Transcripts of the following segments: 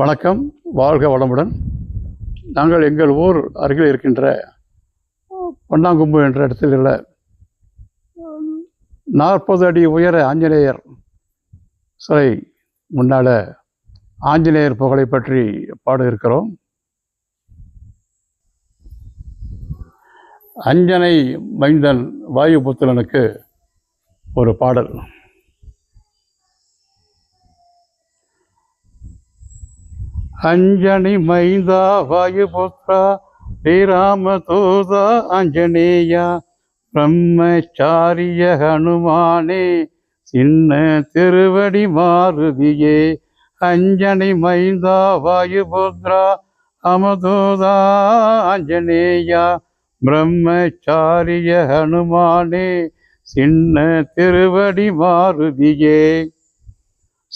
வணக்கம் வாழ்க வளமுடன். நாங்கள் எங்கள் ஊர் அருகில் இருக்கின்ற பொன்னாங்கும்பு என்ற இடத்தில் உள்ள நாற்பது அடி உயர ஆஞ்சநேயர் சிலை முன்னால் ஆஞ்சநேயர் புகழை பற்றி பாட இருக்கிறோம் அஞ்சனை மைந்தன் வாயு வாயுபுத்திரனுக்கு ஒரு பாடல். அஞ்சனி மைந்தா வாயுபுத்ரா ஸ்ரீராம தூதா அஞ்சனேயா. பிரம்மச்சாரிய ஹனுமானே சின்ன திருவடி மாருதியே. அஞ்சனி மைந்தா வாயுபுத்ரா அமதூதா அஞ்சனேயா. பிரம்மச்சாரிய ஹனுமானே சின்ன திருவடி மாருதியே.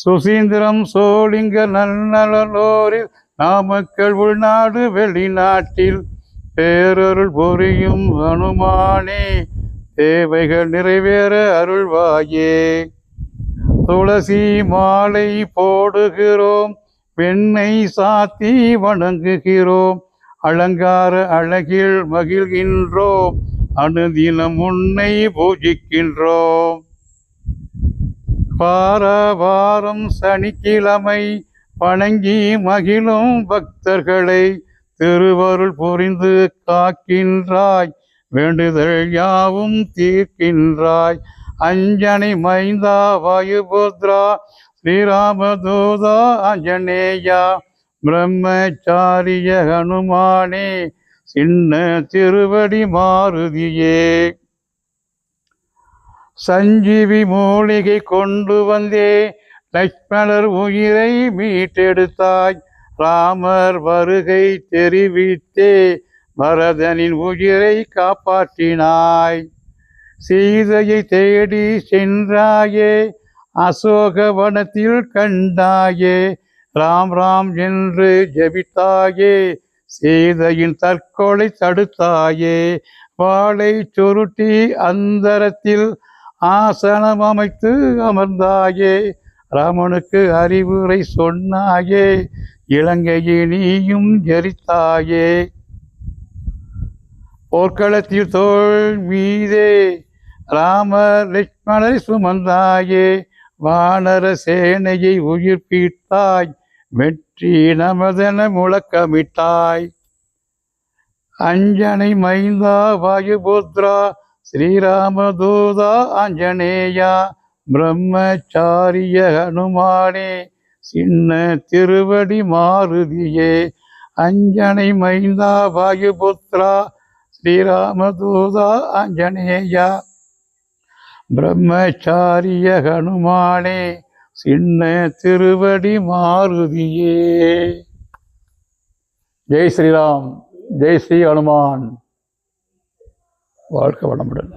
சுசீந்திரம் சோழிங்க நன்னலோரில் நாமக்கல் உள்நாடு வெளிநாட்டில் பேரருள் பொரியும் அனுமானே தேவைகள் நிறைவேற அருள்வாயே. துளசி மாலை போடுகிறோம் பெண்ணை சாத்தி வணங்குகிறோம் அலங்கார அழகில் மகிழ்கின்றோம் அனுதினம் உன்னை பூஜிக்கின்றோம். வார வாரம் சனிக்கிழமை வணங்கி மகிழும் பக்தர்களை திருவருள் புரிந்து காக்கின்றாய். வேண்டுதல் யாவும் தீர்க்கின்றாய். அஞ்சனை மைந்தா வாயுபுத்ரா ஸ்ரீராமதூதா அஞ்சனேயா. பிரம்மச்சாரிய ஹனுமானே சின்ன திருவடி மாருதியே. சஞ்சீவி மூலிகை கொண்டு வந்தே. லக்ஷ்மணர் உயிரை மீட்டெடுத்தாய். ராமர் வருகை தெரிவித்தே. பரதனின் உயிரை காப்பாற்றினாய். சீதையை தேடி சென்றாயே. அசோகவனத்தில் கண்டாயே. ராம் ராம் என்று ஜபித்தாயே. சீதையின் தற்கொலை தடுத்தாயே. வாளை சுருட்டி அந்தரத்தில் ஆசனம் அமைத்து அமர்ந்தாயே. ராமனுக்கு அறிவுரை சொன்னாயே. இலங்கையை நீயும் ஜரித்தாயே. போர்க்களத்தில் தோல் மீதே. ராமர் லட்சுமணரை சுமந்தாயே. வானர சேனையை உயிர்ப்பித்தாய். வெற்றி நமதென முழக்கமிட்டாய். அஞ்சனை மைந்தா வாயுபோத்ரா. ஸ்ரீராமதூதா ஆஞ்சநேயா பிரம்மச்சாரிய ஹனுமானே சின்ன திருவடி மாருதியே அஞ்சனை மைந்தா வாயுபுத்ரா ஸ்ரீராமதூதா ஆஞ்சநேயா. பிரம்மச்சாரிய ஹனுமானே சின்ன திருவடி மாருதியே. ஜெய் ஸ்ரீராம் ஜெய் ஸ்ரீ ஹனுமான். வாழ்க்கை வளமுடன்.